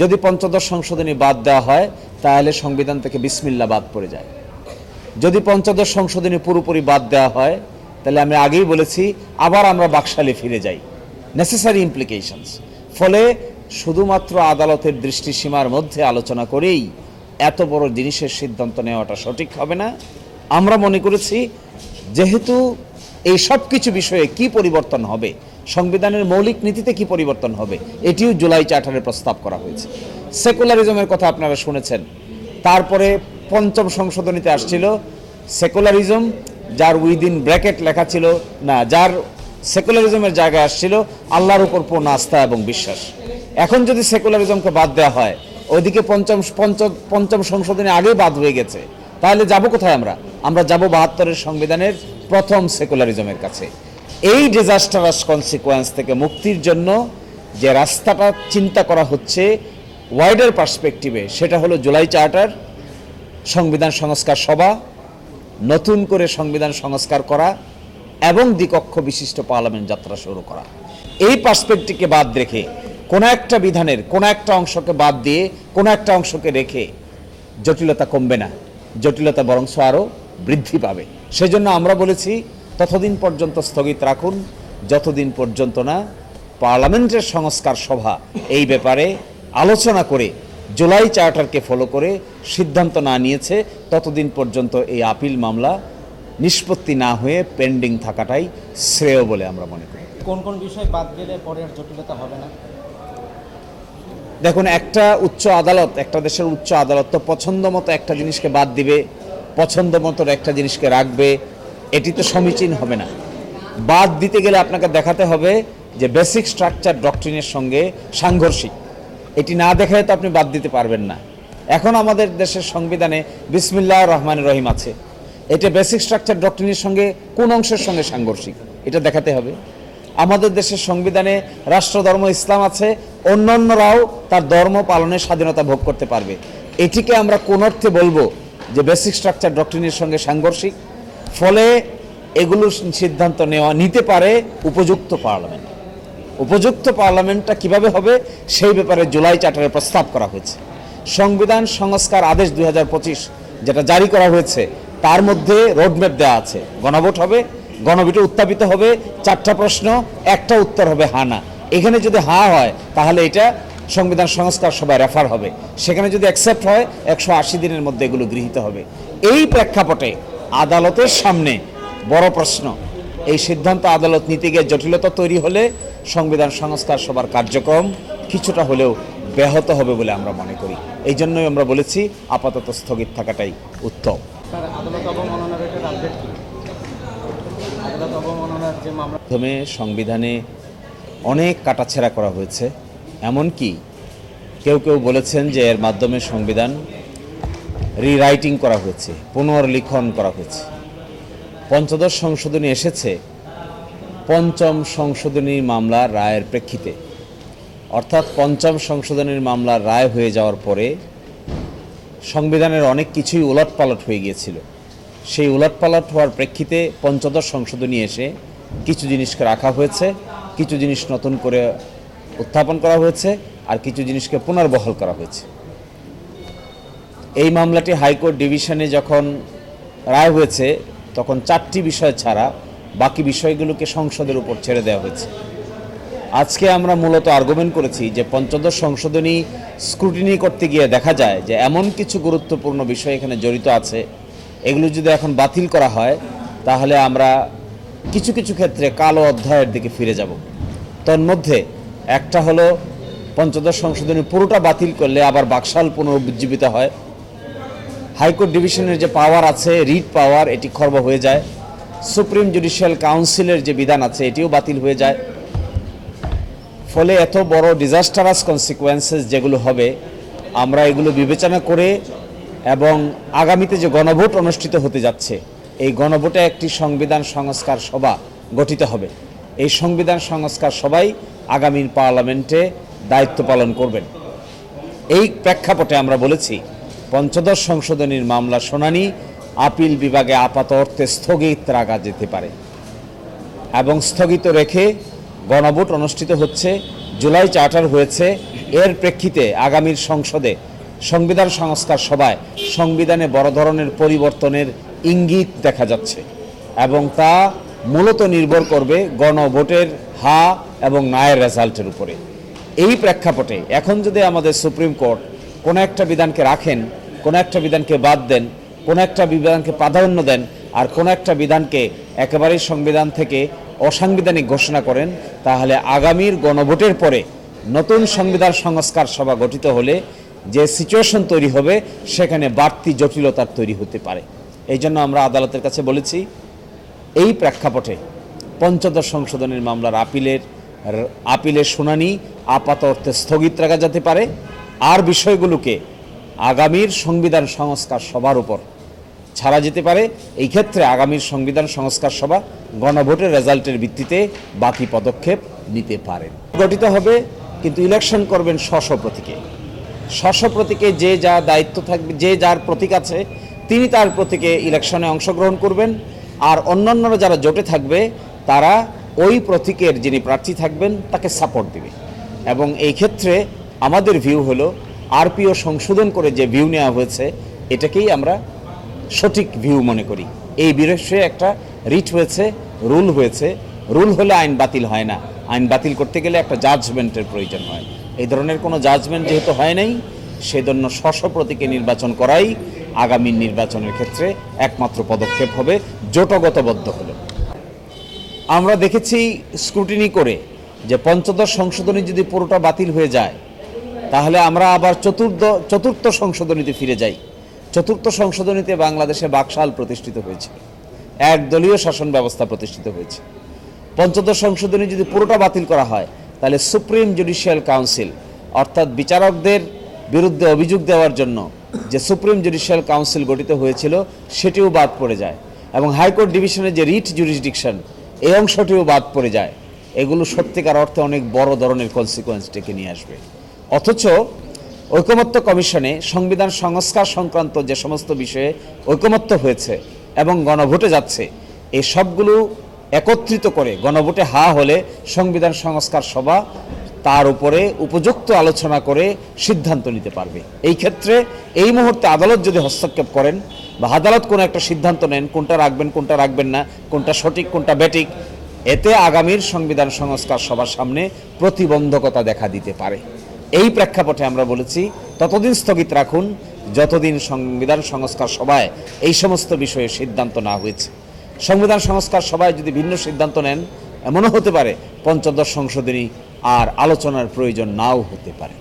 যদি পঞ্চদশ সংশোধনী বাদ দেওয়া হয়, তাহলে সংবিধান থেকে বিসমিল্লা বাদ পড়ে যায়। যদি পঞ্চদশ সংশোধনী পুরোপুরি বাদ দেওয়া হয়, তাহলে আমি আগেই বলেছি, আবার আমরা বাকশালে ফিরে যাই। নেসেসারি ইমপ্লিকেশনস ফলে শুধুমাত্র আদালতের দৃষ্টিসীমার মধ্যে আলোচনা করেই এত বড় জিনিসের সিদ্ধান্ত নেওয়াটা সঠিক হবে না। আমরা মনে করেছি, যেহেতু এই সব কিছু বিষয়ে কি পরিবর্তন হবে সংবিধানের মৌলিক নীতিতে কি পরিবর্তন হবে? এটিও জুলাই চার্টারে প্রস্তাব করা হয়েছে। সেকুলারিজমের কথা আপনারা শুনেছেন। তারপরে পঞ্চম সংশোধনীতে আসছিল সেকুলারিজম, যার উইদিন ব্র্যাকেট লেখা ছিল, না, যার সেকুলারিজমের জায়গায় আসছিল আল্লাহর উপর পূর্ণ আস্থা এবং বিশ্বাস। এখন যদি সেকুলারিজমকে বাদ দেওয়া হয়, ওইদিকে পঞ্চম পঞ্চম পঞ্চম সংশোধনী আগেই বাদ হয়ে গেছে। তাহলে যাব কোথায় আমরা? আমরা যাব বাহাত্তরের সংবিধানের প্রথম সেকুলারিজমের কাছে। এই ডিজাস্টারাস কনসিকোয়েন্স থেকে মুক্তির জন্য যে রাস্তাটা চিন্তা করা হচ্ছে ওয়াইডার পার্সপেক্টিভে সেটা হলো জুলাই চার্টার সংবিধান সংস্কার সভা, নতুন করে সংবিধান সংস্কার করা এবং দ্বিকক্ষ বিশিষ্ট পার্লামেন্ট যাত্রা শুরু করা। এই পার্সপেক্টিভকে বাদ রেখে, কোনো একটা বিধানের, কোনো একটা অংশকে বাদ দিয়ে, কোনো একটা অংশকে রেখে জটিলতা কমবে না। জটিলতা বরংস আরও বৃদ্ধি পাবে। সেজন্য আমরা বলেছি ততদিন পর্যন্ত স্থগিত রাখুন যতদিন পর্যন্ত না পার্লামেন্টের সংস্কার সভা এই ব্যাপারে আলোচনা করে জুলাই চার্টারকে ফলো করে সিদ্ধান্ত না নিয়েছে ততদিন পর্যন্ত এই আপিল মামলা নিষ্পত্তি না হয়ে পেন্ডিং থাকাটাই শ্রেয় বলে আমরা মনে করি। কোন কোন বিষয় বাদ গেলে পরে আর জটিলতা হবে না? দেখুন একটা উচ্চ আদালত একটা দেশের উচ্চ আদালত তো পছন্দ মতো একটা জিনিসকে বাদ দিবে পছন্দ মতো একটা জিনিসকে রাখবে এটি তো সমীচীন হবে না। বাদ দিতে গেলে আপনাকে দেখাতে হবে যে বেসিক স্ট্রাকচার ডক্ট্রিনের সঙ্গে সাংঘর্ষিক। এটি না দেখায় তো আপনি বাদ দিতে পারবেন না। এখন আমাদের দেশের সংবিধানে বিসমিল্লাহ রহমান রহিম আছে। এটা বেসিক স্ট্রাকচার ডক্ট্রিনের সঙ্গে কোন অংশের সঙ্গে সাংঘর্ষিক? এটা দেখাতে হবে। আমাদের দেশের সংবিধানে রাষ্ট্রধর্ম ইসলাম আছে। অন্যান্যরাও তার ধর্ম পালনের স্বাধীনতা ভোগ করতে পারবে। এটিকে আমরা কোন অর্থে বলব যে বেসিক স্ট্রাকচার ডক্ট্রিনের সঙ্গে সাংঘর্ষিক? ফলে এগুলো সিদ্ধান্ত নেওয়া, নিতে পারে উপযুক্ত পার্লামেন্ট। উপযুক্ত পার্লামেন্টটা কীভাবে হবে সেই ব্যাপারে জুলাই চার্টারে প্রস্তাব করা হয়েছে। সংবিধান সংস্কার আদেশ দু হাজার পঁচিশ যেটা জারি করা হয়েছে, তার মধ্যে রোডম্যাপ দেওয়া আছে। গণভোট হবে, গণভোটে উত্থাপিত হবে, চারটা প্রশ্ন, একটা উত্তর হবে হা, না। এখানে যদি হা হয়, তাহলে এটা সংবিধান সংস্কার সভায় রেফার হবে। সেখানে যদি অ্যাকসেপ্ট হয়, একশো আশি দিনের মধ্যে এগুলো গৃহীত হবে। এই প্রেক্ষাপটে আদালতের সামনে? বড় প্রশ্ন। এই সিদ্ধান্ত আদালত নিতে গিয়ে জটিলতা তৈরি হলে সংবিধান সংস্কার সবার কার্যক্রম কিছুটা হলেও ব্যাহত হবে বলে আমরা মনে করি। এই জন্যই আমরা বলেছি আপাতত স্থগিত থাকাটাই উত্তম। মাধ্যমে সংবিধানে অনেক কাটাছেড়া করা হয়েছে। এমনকি কেউ কেউ বলেছেন যে এর মাধ্যমে সংবিধান রিরাইটিং করা হয়েছে, পুনর্লিখন করা হয়েছে। পঞ্চদশ সংশোধনী এসেছে, পঞ্চম সংশোধনী মামলার রায়ের প্রেক্ষিতে। অর্থাৎ পঞ্চম সংশোধনীর মামলার রায় হয়ে যাওয়ার পরে সংবিধানের অনেক কিছুই উলটপালট হয়ে গিয়েছিল। সেই উলটপালট হওয়ার প্রেক্ষিতে পঞ্চদশ সংশোধনী এসে কিছু জিনিসকে রাখা হয়েছে, কিছু জিনিস নতুন করে উত্থাপন করা হয়েছে, আর কিছু জিনিসকে পুনর্বহাল করা হয়েছে। এই মামলাটি হাইকোর্ট ডিভিশনে যখন রায় হয়েছে, তখন চারটি বিষয় ছাড়া বাকি বিষয়গুলোকে সংসদের উপর ছেড়ে দেওয়া হয়েছে। আজকে আমরা মূলত আর্গুমেন্ট করেছি যে পঞ্চদশ সংশোধনী স্ক্রুটিনি করতে গিয়ে দেখা যায় যে এমন কিছু গুরুত্বপূর্ণ বিষয় এখানে জড়িত আছে, এগুলো যদি এখন বাতিল করা হয়, তাহলে আমরা কিছু কিছু ক্ষেত্রে কালো অধ্যায়ের দিকে ফিরে যাব। তন্মধ্যে একটা হলো পঞ্চদশ সংশোধনী পুরোটা বাতিল করলে আবার বাকশাল পুনরুজ্জীবিত হয়। হাইকোর্ট ডিভিশনের যে পাওয়ার আছে, রিট পাওয়ার, এটি খর্ব হয়ে যায়। সুপ্রিম জুডিশিয়াল কাউন্সিলের যে বিধান আছে, এটিও বাতিল হয়ে যায়। ফলে এত বড় ডিজাস্টারাস কনসিকুয়েন্সেস যেগুলো হবে, আমরা এগুলো বিবেচনা করে এবং আগামীতে যে গণভোট অনুষ্ঠিত হতে যাচ্ছে, এই গণভোটে একটি সংবিধান সংস্কার সভা গঠিত হবে। এই সংবিধান সংস্কার সবাই আগামীর পার্লামেন্টে দায়িত্ব পালন করবেন। এই প্রেক্ষাপটে আমরা বলেছি পঞ্চদশ সংশোধনীর মামলা শুনানি আপিল বিভাগে আপাত অর্থে স্থগিত রাখা যেতে পারে। এবং স্থগিত রেখে গণভোট অনুষ্ঠিত হচ্ছে, জুলাই চার্টার হয়েছে। এর প্রেক্ষিতে আগামীর সংসদে সংবিধান সংস্কার সভায় সংবিধানে বড় ধরনের পরিবর্তনের ইঙ্গিত দেখা যাচ্ছে এবং তা মূলত নির্ভর করবে গণভোটের হা এবং নায়ের রেজাল্টের উপরে। এই প্রেক্ষাপটে এখন যদি আমাদের সুপ্রিম কোর্ট কোনো একটা বিধানকে রাখেন, কোনো একটা বিধানকে বাদ দেন, কোনো একটা বিধানকে প্রাধান্য দেন, আর কোনো একটা বিধানকে একেবারেই সংবিধান থেকে অসাংবিধানিক ঘোষণা করেন, তাহলে আগামীর গণভোটের পরে নতুন সংবিধান সংস্কার সভা গঠিত হলে যে সিচুয়েশন তৈরি হবে, সেখানে বাড়তি জটিলতার তৈরি হতে পারে। এই জন্য আমরা আদালতের কাছে বলেছি, এই প্রেক্ষাপটে পঞ্চদশ সংশোধনের মামলার আপিলের আপিলের শুনানি আপাত অর্থে স্থগিত রাখা যেতে পারে। আর বিষয়গুলোকে আগামীর সংবিধান সংস্কার সভার উপর ছাড়া যেতে পারে, এই ক্ষেত্রে আগামীর সংবিধান সংস্কার সভা গণভোটের রেজাল্টের ভিত্তিতে বাকি পদক্ষেপ নিতে পারেন গঠিত হবে, কিন্তু ইলেকশন করবেন স্ব প্রতীকে। স্ব প্রতীকে যে যা দায়িত্ব থাকবে, যে যার প্রতীক আছে, তিনি তার প্রতীকে ইলেকশনে অংশগ্রহণ করবেন। আর অন্যান্যরা যারা জোটে থাকবে, তারা ওই প্রতীকের যিনি প্রার্থী থাকবেন, তাকে সাপোর্ট দিবে। এবং এই ক্ষেত্রে আমাদের ভিউ হলো আরপিও সংশোধন করে যে ভিউ নেওয়া হয়েছে, এটাকেই আমরা সঠিক ভিউ মনে করি। এই বিষয়ে একটা রিট হয়েছে রুল হয়েছে। রুল হলে আইন বাতিল হয় না। আইন বাতিল করতে গেলে একটা জাজমেন্টের প্রয়োজন হয়। এই ধরনের কোনো জাজমেন্ট যেহেতু হয় নাই, সেজন্য স্ব প্রতীকে নির্বাচন করাই আগামী নির্বাচনের ক্ষেত্রে একমাত্র পদক্ষেপ হবে, জোটগতবদ্ধ হলো। আমরা দেখেছি স্ক্রুটিনি করে যে পঞ্চদশ সংশোধনী যদি পুরোটা বাতিল হয়ে যায় তাহলে আমরা আবার চতুর্থ চতুর্থ সংশোধনীতে ফিরে যাই। চতুর্থ সংশোধনীতে বাংলাদেশে বাকশাল প্রতিষ্ঠিত হয়েছে। একদলীয় শাসন ব্যবস্থা প্রতিষ্ঠিত হয়েছে। পঞ্চদশ সংশোধনী যদি পুরোটা বাতিল করা হয়, তাহলে সুপ্রিম জুডিশিয়াল কাউন্সিল, অর্থাৎ বিচারকদের বিরুদ্ধে অভিযোগ দেওয়ার জন্য যে সুপ্রিম জুডিশিয়াল কাউন্সিল গঠিত হয়েছিল, সেটিও বাদ পড়ে যায়। এবং হাইকোর্ট ডিভিশনের যে রিট জুরিসডিকশন এই অংশটিও বাদ পড়ে যায়। এগুলো সত্যিকার অর্থে অনেক বড় ধরনের কনসিকোয়েন্স ডেকে নিয়ে আসবে। অথচ ঐকমত্য কমিশনে সংবিধান সংস্কার সংক্রান্ত যে সমস্ত বিষয়ে ঐকমত্য হয়েছে এবং গণভোটে যাচ্ছে এই সবগুলো একত্রিত করে গণভোটে হা হলে সংবিধান সংস্কার সভা তার উপরে উপযুক্ত আলোচনা করে সিদ্ধান্ত নিতে পারবে। এই ক্ষেত্রে এই মুহূর্তে আদালত যদি হস্তক্ষেপ করেন বা আদালত কোনো একটা সিদ্ধান্ত নেন, কোনটা রাখবেন কোনটা রাখবেন না, কোনটা সঠিক, কোনটা ব্যাটিক, এতে আগামীর সংবিধান সংস্কার সবার সামনে প্রতিবন্ধকতা দেখা দিতে পারে। এই প্রেক্ষাপটে আমরা বলেছি ততদিন স্থগিত রাখুন যতদিন সংবিধান সংস্কার সভায় এই সমস্ত বিষয়ে সিদ্ধান্ত না হয়েছে সংবিধান সংস্কার সভায় যদি ভিন্ন সিদ্ধান্ত নেন এমনও হতে পারে পঞ্চদশ সংশোধনী আর আলোচনার প্রয়োজন নাও হতে পারে